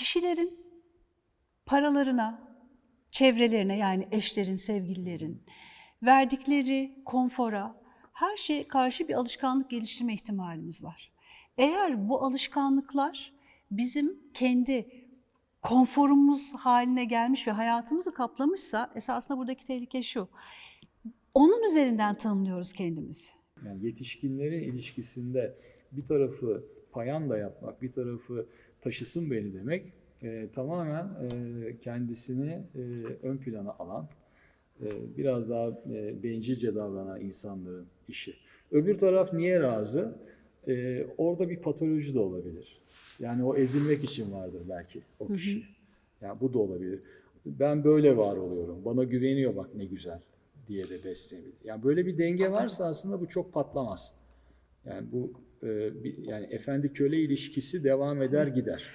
kişilerin paralarına, çevrelerine yani eşlerin, sevgililerin verdikleri konfora her şeye karşı bir alışkanlık geliştirme ihtimalimiz var. Eğer bu alışkanlıklar bizim kendi konforumuz haline gelmiş ve hayatımızı kaplamışsa esasında buradaki tehlike şu. Onun üzerinden tanımlıyoruz kendimizi. Yani yetişkinlerin ilişkisinde bir tarafı payanda yapmak, bir tarafı taşısın beni demek e, tamamen e, kendisini e, ön plana alan, e, biraz daha e, bencilce davranan insanların işi. Öbür taraf niye razı? E, orada bir patoloji de olabilir. Yani o ezilmek için vardır belki o kişi. Yani bu da olabilir. Ben böyle var oluyorum. Bana güveniyor bak ne güzel diye de besleyebilir. Yani böyle bir denge varsa aslında bu çok patlamaz. Yani bu yani efendi köle ilişkisi devam eder gider.